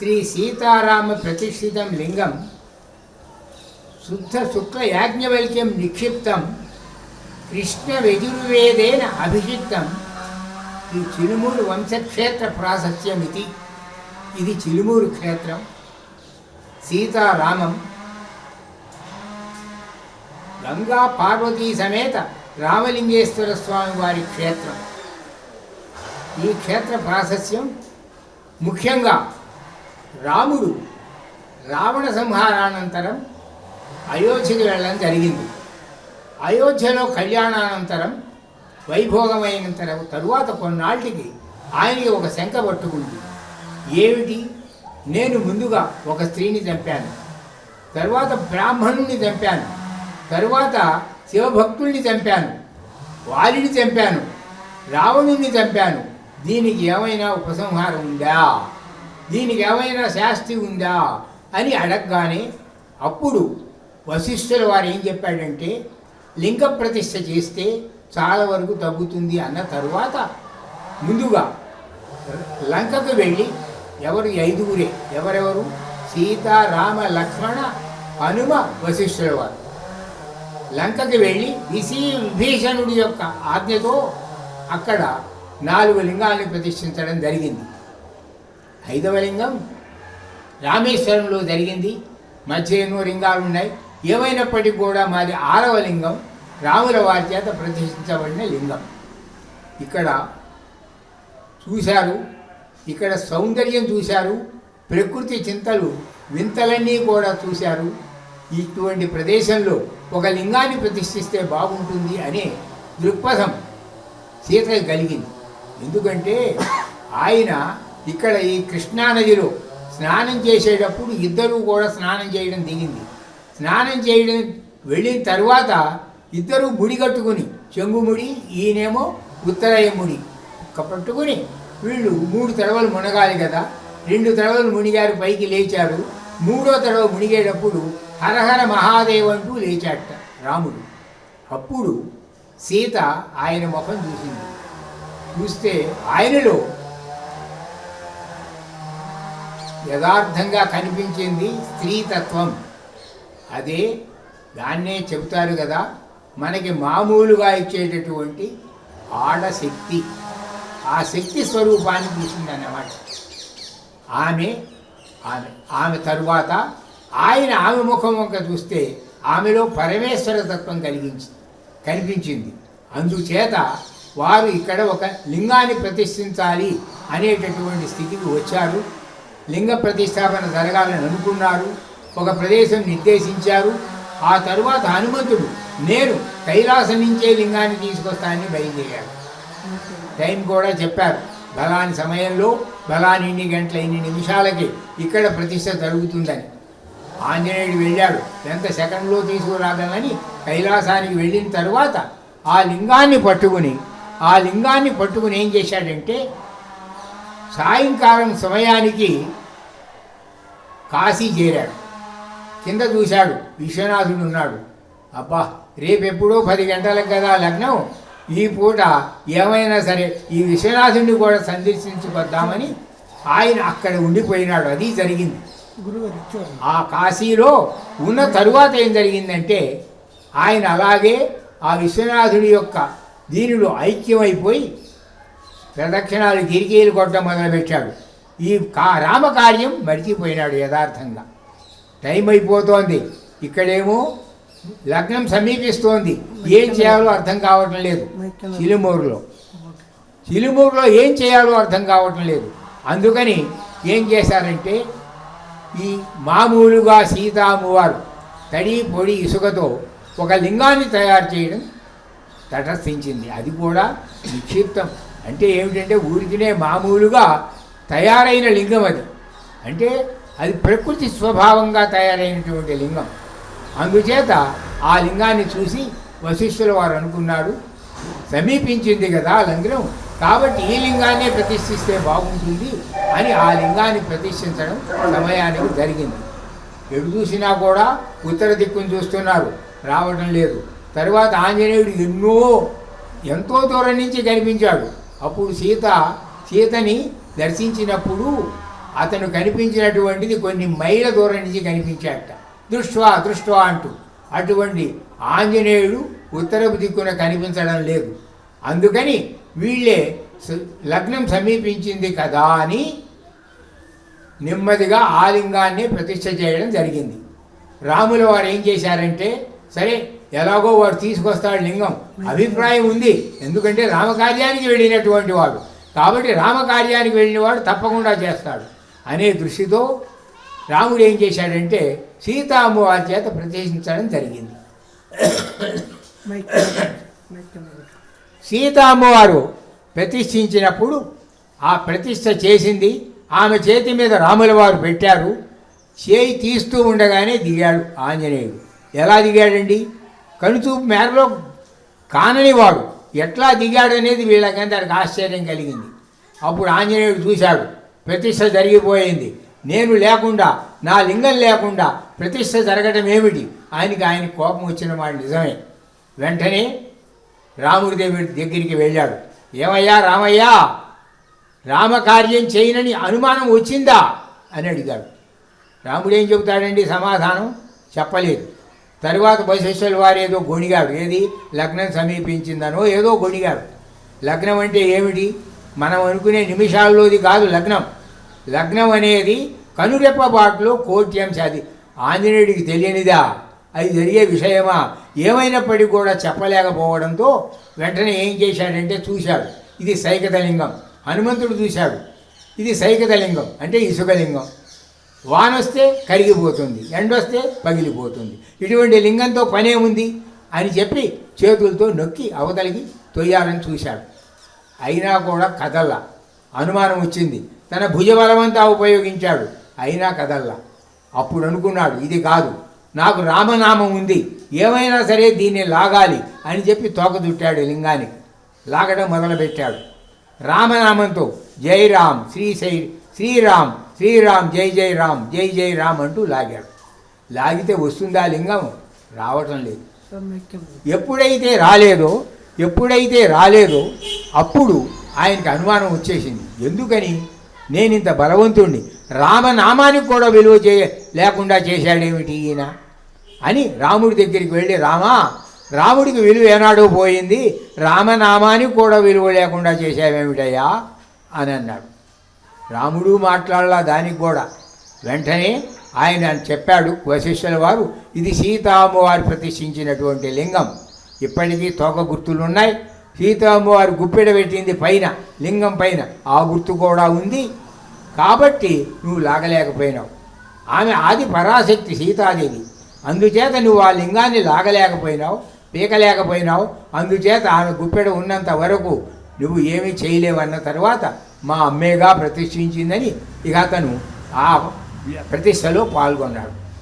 శ్రీ సీతారామ ప్రతిష్ఠితం లింగం శుద్ధ శుక్ల యాజ్ఞవల్క్యం నిక్షిప్తం కృష్ణ యజుర్వేదేన అభిషిక్తం. ఈ చిలుమూరు వంశక్షేత్ర ప్రాశస్యమితి. ఇది చిలుమూరు క్షేత్రం. సీతారామం. గంగా పార్వతీ సమేత రామలింగేశ్వర స్వామి వారి క్షేత్రం. ఈ క్షేత్ర ప్రాశస్యం ముఖ్యంగా రాముడు రావణ సంహారానంతరం అయోధ్యకి వెళ్ళడం జరిగింది. అయోధ్యలో కళ్యాణానంతరం వైభోగమైన తరువాత కొన్నాళ్ళకి ఆయనకి ఒక శంక పట్టుకుంది. ఏమిటి? నేను ముందుగా ఒక స్త్రీని చంపాను. తరువాత బ్రాహ్మణుని చంపాను. తరువాత శివభక్తుల్ని చంపాను. వారిని చంపాను. రావణుణ్ణి చంపాను. దీనికి ఏమైనా ఉపసంహారం ఉందా? దీనికి ఏమైనా శాస్తి ఉందా అని అడగగానే అప్పుడు వశిష్ఠుల వారు ఏం చెప్పాడంటే లింగ ప్రతిష్ఠ చేస్తే చాలా వరకు తగ్గుతుంది అన్న తరువాత ముందుగా లంకకు వెళ్ళి ఎవరు ఐదుగురే? ఎవరెవరు? సీత రామ లక్ష్మణ హనుమ వశిష్ఠుల వారు. లంకకి వెళ్ళి విశీ విభీషణుడి యొక్క ఆజ్ఞతో అక్కడ నాలుగు లింగాలను ప్రతిష్ఠించడం జరిగింది. ఐదవ లింగం రామేశ్వరంలో జరిగింది. మధ్య ఎన్నో లింగాలు ఉన్నాయి ఏమైనప్పటికీ కూడా మాది ఆరవ లింగం. రాముల వారి చేత ప్రతిష్ఠించబడిన లింగం. ఇక్కడ చూశారు. ఇక్కడ సౌందర్యం చూశారు. ప్రకృతి చింతలు వింతలన్నీ కూడా చూశారు. ఇటువంటి ప్రదేశంలో ఒక లింగాన్ని ప్రతిష్ఠిస్తే బాగుంటుంది అనే దృక్పథం సీత కలిగింది. ఎందుకంటే ఆయన ఇక్కడ ఈ కృష్ణానదిలో స్నానం చేసేటప్పుడు ఇద్దరూ కూడా స్నానం చేయడం దిగింది. స్నానం చేయడం వెళ్ళిన తర్వాత ఇద్దరు ముడి కట్టుకుని చెంగు ముడి ఈయనేమో ఉత్తరాయ ముడి ఒక వీళ్ళు మూడు తడవలు మునగాలి కదా రెండు తడవలు మునిగారు పైకి లేచారు. మూడో తడవ మునిగేటప్పుడు హరహర మహాదేవ్ అంటూ లేచాట రాముడు. అప్పుడు సీత ఆయన ముఖం చూసింది. చూస్తే ఆయనలో యథార్థంగా కనిపించింది స్త్రీతత్వం. అదే దాన్నే చెబుతారు కదా మనకి మామూలుగా ఇచ్చేటటువంటి ఆడశక్తి. ఆ శక్తి స్వరూపాన్ని తీసిందన్నమాట. ఆమె ఆమె ఆమె తరువాత ఆయన ఆమె ముఖం వంక చూస్తే ఆమెలో పరమేశ్వర తత్వం కలిగించి కనిపించింది. అందుచేత వారు ఇక్కడ ఒక లింగాన్ని ప్రతిష్ఠించాలి అనేటటువంటి స్థితికి వచ్చారు. లింగ ప్రతిష్టాపన జరగాలని అనుకున్నారు. ఒక ప్రదేశం నిర్దేశించారు. ఆ తరువాత హనుమంతుడు నేను కైలాసం నుంచే లింగాన్ని తీసుకొస్తానని బయలుదేరాడు. టైం కూడా చెప్పారు. బలాని సమయంలో బలాని ఇన్ని గంటల ఇన్ని నిమిషాలకి ఇక్కడ ప్రతిష్ట జరుగుతుందని. ఆంజనేయుడు వెళ్ళాడు. ఎంత సెకండ్లో తీసుకురాగలని కైలాసానికి వెళ్ళిన తర్వాత ఆ లింగాన్ని పట్టుకుని ఆ లింగాన్ని పట్టుకుని ఏం చేశాడంటే సాయంకాలం సమయానికి కాశీ చేరాడు. కింద చూశాడు విశ్వనాథుడు ఉన్నాడు. అబ్బా రేపెప్పుడో పది గంటలకు కదా లగ్నం. ఈ పూట ఏమైనా సరే ఈ విశ్వనాథుడిని కూడా సందర్శించుకొద్దామని ఆయన అక్కడ ఉండిపోయినాడు. అది జరిగింది. ఆ కాశీలో ఉన్న తరువాత ఏం జరిగిందంటే ఆయన అలాగే ఆ విశ్వనాథుడి యొక్క దీనిలో ఐక్యమైపోయి ప్రదక్షిణాలు గిరికీలు కొట్టడం మొదలుపెట్టాడు. ఈ కా రామకార్యం మరిచిపోయినాడు యథార్థంగా. టైం అయిపోతోంది. ఇక్కడేమో లగ్నం సమీపిస్తోంది. ఏం చేయాలో అర్థం కావటం లేదు. చిలుమూరులో. చిలుమూరులో ఏం చేయాలో అర్థం కావటం లేదు. అందుకని ఏం చేశారంటే ఈ మామూలుగా సీతామ్మవారు తడి పొడి ఇసుకతో ఒక లింగాన్ని తయారు చేయడం తటస్థించింది. అది కూడా నిక్షిప్తం. అంటే ఏమిటంటే ఊరికినే మామూలుగా తయారైన లింగం అది. అంటే అది ప్రకృతి స్వభావంగా తయారైనటువంటి లింగం. అందుచేత ఆ లింగాన్ని చూసి వశిష్ఠుల వారు అనుకున్నాడు సమీపించింది కదా లింగం కాబట్టి ఈ లింగాన్నే ప్రతిష్ఠిస్తే బాగుంటుంది అని ఆ లింగాన్ని ప్రతిష్ఠించడం సమయానికి జరిగింది. ఎటు చూసినా కూడా ఉత్తర దిక్కును చూస్తున్నారు రావడం లేదు. తర్వాత ఆంజనేయుడు ఎన్నో ఎంతో దూరం నుంచి కనిపించాడు. అప్పుడు సీత సీతని దర్శించినప్పుడు అతను కనిపించినటువంటిది కొన్ని మైల దూరం నుంచి కనిపించాడట దృష్వా దృష్వా అంటూ అటువంటి ఆంజనేయుడు ఉత్తరపు దిక్కున కనిపించడం లేదు. అందుకని వీళ్ళే లగ్నం సమీపించింది కదా అని నెమ్మదిగా ఆలింగాన్ని ప్రతిష్ట చేయడం జరిగింది. రాముల వారు ఏం చేశారంటే సరే ఎలాగో వాడు తీసుకొస్తాడు లింగం. అభిప్రాయం ఉంది. ఎందుకంటే రామకార్యానికి వెళ్ళినటువంటి వాడు. కాబట్టి రామకార్యానికి వెళ్ళినవాడు తప్పకుండా చేస్తాడు. అనే దృష్టితో రాముడు ఏం చేశాడంటే సీతా అమ్మవారి చేత ప్రతిష్ఠించడం జరిగింది. సీతామ్మవారు సీతా అమ్మవారు ప్రతిష్ఠించినప్పుడు ఆ ప్రతిష్ఠ చేసింది. ఆమె చేతి మీద రాముల వారు పెట్టారు. చేయి తీస్తూ ఉండగానే దిగాడు ఆంజనేయుడు. ఎలా దిగాడండి? కనుచూపు మేరలో కాననివాడు ఎట్లా దిగాడనేది వీళ్ళకందరికి ఆశ్చర్యం కలిగింది. అప్పుడు ఆంజనేయుడు చూశాడు ప్రతిష్ట జరిగిపోయింది. నేను లేకుండా నా లింగం లేకుండా ప్రతిష్ట జరగడం ఏమిటి? ఆయనకి ఆయన కోపం వచ్చిన వాడు నిజమే. వెంటనే రాముడి దేవుడి దగ్గరికి వెళ్ళాడు. ఏమయ్యా రామయ్యా రామకార్యం చేయనని అనుమానం వచ్చిందా? అని అడిగాడు. రాముడు ఏం చెబుతాడండి? సమాధానం చెప్పలేదు. తరువాత వశిష్ఠుల వారు ఏదో గొణిగాడు ఏది లగ్నం సమీపించిందనో ఏదో గొణిగాడు. లగ్నం అంటే ఏమిటి? మనం అనుకునే నిమిషాల్లోది కాదు లగ్నం. లగ్నం అనేది కనురెప్పబాటులో కోట్యం అది ఆంజనేయుడికి తెలియనిదా? అది జరిగే విషయమా? ఏమైనప్పటికీ కూడా చెప్పలేకపోవడంతో వెంటనే ఏం చేశాడంటే చూశాడు. ఇది సైకతలింగం హనుమంతుడు చూశాడు. ఇది సైకతలింగం అంటే ఇసుకలింగం. వానొస్తే కరిగిపోతుంది ఎండొస్తే పగిలిపోతుంది. ఇటువంటి లింగంతో పనే ఉంది అని చెప్పి చేతులతో నొక్కి అవతలికి తొయ్యాలని చూశాడు. అయినా కూడా కదల్లా. అనుమానం వచ్చింది. తన భుజబలమంతా ఉపయోగించాడు. అయినా కదల్లా. అప్పుడు అనుకున్నాడు ఇది కాదు. నాకు రామనామం ఉంది. ఏమైనా సరే దీన్ని లాగాలి అని చెప్పి తోక చుట్టాడు లింగానికి లాగడం మొదలుపెట్టాడు. రామనామంతో జై రామ్ శ్రీ శ్రీరామ్ శ్రీరామ్ జై జై రామ్ జై జై రామ్ అంటూ లాగాడు లాగితే వస్తుందా లింగం? రావటం లేదు. ఎప్పుడైతే రాలేదో ఎప్పుడైతే రాలేదో అప్పుడు ఆయనకి అనుమానం వచ్చేసింది. ఎందుకని? నేను ఇంత బలవంతుణ్ణి. రామనామానికి కూడా విలువ చేయ లేకుండా చేశాడేమిటి ఈయన? అని రాముడి దగ్గరికి వెళ్ళి రామా రాముడికి విలువ ఏనాడో పోయింది. రామనామానికి కూడా విలువ లేకుండా చేశావేమిటయ్యా? అని అన్నాడు. రాముడు మాట్లాడలా దానికి కూడా. వెంటనే ఆయన చెప్పాడు వశిష్ఠుల వారు ఇది సీతామ్మవారు ప్రతిష్ఠించినటువంటి లింగం. ఇప్పటికీ తోక గుర్తులు ఉన్నాయి సీతామ్మవారు గుప్పెడ పెట్టింది పైన లింగం పైన. ఆ గుర్తు కూడా ఉంది. కాబట్టి నువ్వు లాగలేకపోయినావు. ఆమె ఆది పరాశక్తి సీతాదేవి. అందుచేత నువ్వు ఆ లింగాన్ని లాగలేకపోయినావు పీకలేకపోయినావు. అందుచేత ఆమె గుప్పెడ ఉన్నంత వరకు నువ్వు ఏమీ చేయలేవన్న తర్వాత మా అమ్మేగా ప్రతిష్ఠించిందని ఇక అతను ఆ ప్రతిష్టలో పాల్గొన్నాడు.